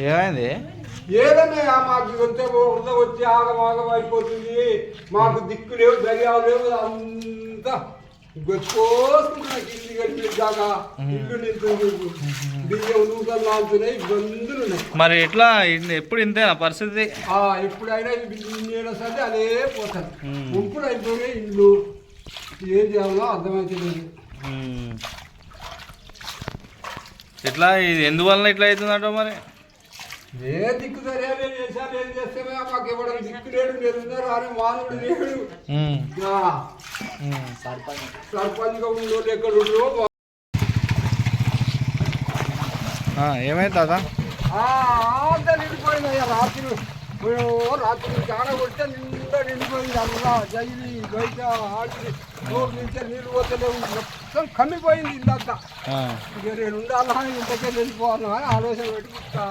ఏమైంది? ఏదన్నా మాకు వస్తే వరద వచ్చి ఆగం ఆగం అయిపోతుంది. మాకు దిక్కు లేవు దర్యాలు లేవు అంతా ఇల్లు బియ్యం నూకలు లాగుతున్నాయి ఇబ్బందులు ఉన్నాయి. మరి ఎట్లా ఇన్- ఎప్పుడు ఇంతేనా పరిస్థితి? ఆ, ఎప్పుడైనా నేను సరే అదే పోతాను. ఇప్పుడు అయిపోయినాయి ఇల్లు. ఏం చేయాలో అర్థమైతే ఎట్లా ఇది ఎందువలన ఇట్లా అవుతుందంట మరి? ఏ దిక్కు చేశాను. ఏం చేస్తే మాకు ఇవ్వడం దిక్కు లేడు నేరున్నారు అని మానవుడు లేడు. ఉమ్. సర్పంచ్గా ఉన్నోళ్ళు ఎక్కడ ఉండరో ఆ, ఏమైంది నిండిపోయిందయ్యా రాత్రి. రాత్రి చాలా కొడితే నిండా నిండిపోయింది అల్లా జైలి బయట ఆడి నోరు నుంచి నీళ్ళు పోతలేవు మొత్తం కమ్మిపోయింది ఇల్లంతా ఇక నేను ఉండాలా ఇంతకే వెళ్ళిపోవాలా ఆలోచన పెట్టుకుంటా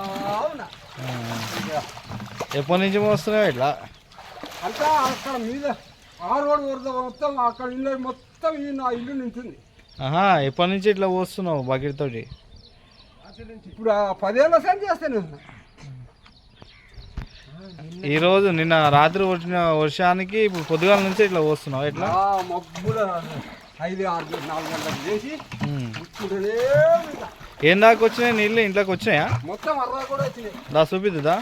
ఉన్నా. ఎప్పటి నుంచి మోస్తున్నావు ఇట్లా? అంతా అక్కడ మీద ఆ రోడ్డు వరద మొత్తం అక్కడ ఇల్లు మొత్తం ఈ నా ఇల్లు నించుంది. ఆహా ఎప్పటి నుంచి ఇట్లా పోస్తున్నావు బకెట్ తోటి? ఇప్పుడు పదేళ్ళ సార్ చేస్తాను. ఈ రోజు నిన్న రాత్రి వచ్చిన వర్షానికి ఇప్పుడు పొద్దుగాల నుంచి ఇట్లా పోస్తున్నావు ఎట్లా? మబ్బుల ఐదు ఆరు నాలుగు చేసి. ఏం దాకా వచ్చినాయి? నీళ్ళు ఇంట్లోకి వచ్చినాయా? మొత్తం అరవై కూడా వచ్చినాయి. దా చూపిద్దా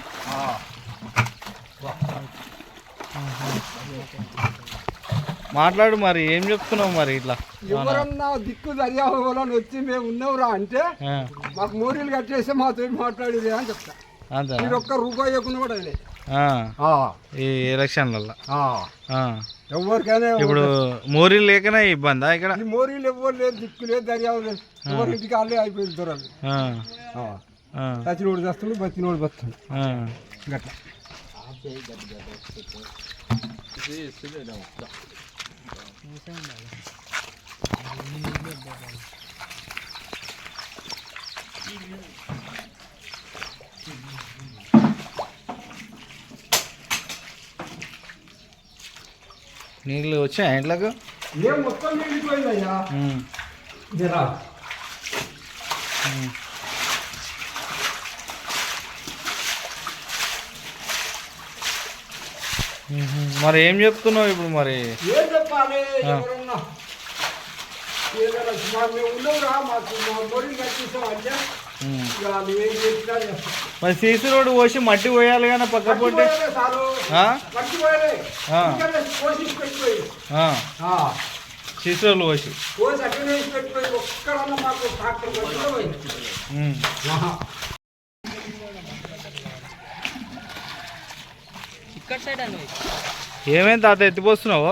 మాట్లాడు మరి ఏం చెప్తున్నావు మరి ఇట్లా? ఎవరన్నా దిక్కు దర్యాలని వచ్చి మేము ఉన్నావురా అంటే మాకు మోరీలు కట్టేస్తే మాతో మాట్లాడేది అని చెప్తా. మీరు ఒక్క రూపాయి ఇవ్వకుండా కూడా ఈ ఎలక్షన్లలో ఆ. ఎవరికైనా ఇప్పుడు మోరీలు లేకనే ఇబ్బందా ఇక్కడ? మోరీలు ఎవ్వరు లేదు దిక్కు లేదు దర్యాలు లేదు. ఎవరి ఇంటికి వాళ్ళే అయిపోయింది దొరలు. చచ్చినోడు చేస్తుండు బతినోడు బతుండు. గట్లా. నీళ్ళు వచ్చాయా ఇంట్లోకి ఏం మొత్తం నిండిపోయిందయ్యా ఉమ్, జరా. ఉమ్. ఉహు. మరి ఏం చెప్తున్నావు ఇప్పుడు మరి? ఏం చెప్పాలి? ఎవరన్నా? ఏదైనా మా మేము ఉన్నావురా మాకు మా మోరీలు కట్టేసాం అంటే మరి సీసీ రోడ్డు పోసి మట్టి పోయాలి కానీ పక్క పోతే. సీసీ రోడ్లు పోసి. ఏమైంది తాత ఎత్తిపోస్తున్నావు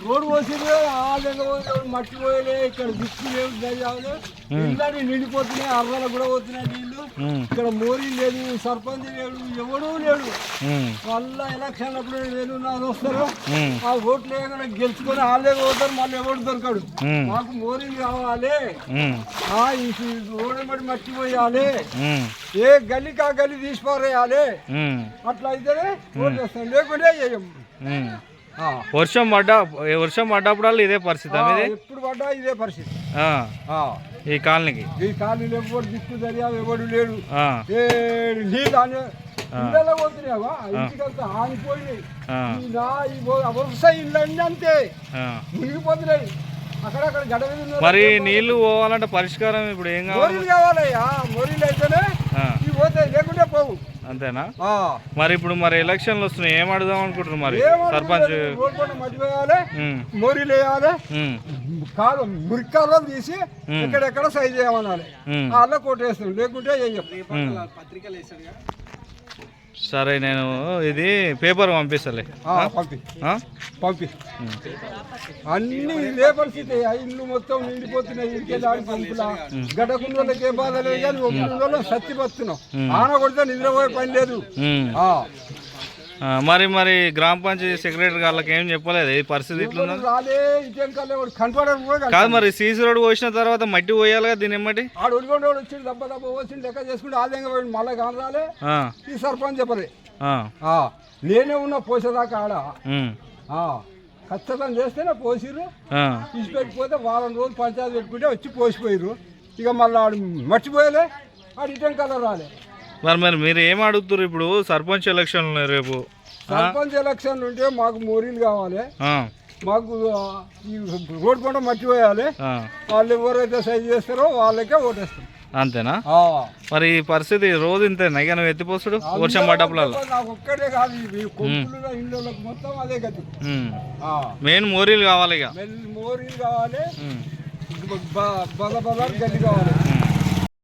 రోడ్డు పోసింది ఆ దగ్గర పోయి మట్టి పోయలే ఇక్కడ దిక్కు లేవు దర్యాలు నిండిపోతున్నాయి అర్రలు కూడా పోతున్నాయి ఉమ్, ఇక్కడ మోరీ లేదు సర్పంచ్ లేడు ఎవడూ లేడు. మళ్ళా ఎలక్షన్ అప్పుడు వేలు నాది వస్తారు ఆ ఓట్లు వేయగానే గెలుచుకొని వాళ్ళే పోతారు మళ్ళీ ఎవడు దొరకడు. మాకు మోరీలు కావాలి. ఆ ఈ రోడ్డు మట్టి మట్టి పోయాలి ఏ గల్లీకి ఆ గల్లీ తీసి పారేయాలి ఉమ్, అట్లా అయితేనే ఓట్లు వేస్తాం లేకుంటే చేయం. వర్షం పడ్డా వర్షం పడ్డప్పుడల్లా ఇదే పరిస్థితి ఎప్పుడు పడ్డా ఇదే పరిస్థితి. ఈ కాలనీకి? ఈ కాలనీలో ఎవరు దిక్కు దర్యాలు ఎవడు లేడు. ఆ, ఏడు నీళ్ళు అనే ఇళ్ళలో పోతున్నావా? ఇంటికంతా ఆనిపోయినాయి ఆ, ఈ నా ఈ వరుస ఇల్లు అన్నీ అంతే. మునిగిపోతున్నాయి. అక్కడక్కడ గడ మరి నీళ్ళు పోవాలంటే పరిష్కారం ఇప్పుడు ఏం కావాలి? మోరీలు అయితేనే ఇవి పోతాయి లేకుంటే పోవు. అంతేనా? ఆ. మరి ఇప్పుడు మరి ఎలక్షన్లు వస్తున్నాయి ఏం అడుగుదాం అనుకుంటున్నారు మరి? సర్పంచ్ మోరీలు వేయాలి కాలు మురికాలు తీసి. ఎక్కడెక్కడ సైజ్ చేయమనాలి. వాళ్ళ కొట్టేస్తాం లేకుంటే ఉమ్. సరే నేను ఇది పేపర్ పంపిస్తలే. పంపి. అన్ని ఇదే పరిస్థితి ఇల్లు మొత్తం నిండిపోతున్నాయి. ఇంకే దాడి పంపులా. గడకున్న వాళ్ళకి ఏ బాధ లేదు కానీ ఒక రోజు సత్తి. ఆన కొడితే నిద్రపోయే పని లేదు. మరి మరి గ్రామ పంచాయతీ సెక్రటరీ వాళ్ళకి ఏం చెప్పలేదు? ఈ పరిస్థితి ఇట్లుందా ఎవరు రాలే ఇటేం కాలే వాడు కనపడరు కూడా కనపడరు. కాదు మరి సీసీ రోడ్ పోసిన తర్వాత మట్టి పోయాలిగా దీని ఎమ్మటి దెబ్బ దెబ్బ లెక్క చేసుకుంటే మళ్ళీ కానరాలే ఈ సర్పంచ్ చెప్పలే. నేనే ఉన్నా పోసేదాకా ఆడ. ఖచ్చితంగా చేస్తేనే పోసిర్రు. ఆ, తీసి పెట్టిపోతే వారం రోజులు పంచాయతీ పెట్టుకుంటే వచ్చి పోసిపోయారు ఇక మళ్ళీ ఆడు మర్చిపోయలే ఆడు ఇటం కలర్ రాలే. మరి మరి మీరు ఏం అడుగుతారు ఇప్పుడు? సర్పంచ్ ఎలక్షన్లు ఉన్నాయి రేపు. సర్పంచ్ ఎలక్షన్ ఉంటే మాకు మోరీలు కావాలి. మాకు ఈ రోడ్ పంట మర్చిపోయాలి. వాళ్ళు ఎవరైతే సైజ్ చేస్తారో వాళ్ళకే ఓటేస్తాం. అంతేనా. మరి ఈ పరిస్థితి రోజు ఇంతేనా ఇక నువ్వు ఎత్తిపోస్తుడు వర్షం. ఆ. మెయిన్ మోరీలు కావాలి ఇక. మోరీలు కావాలి. బల బల గడ్డి కావాలి.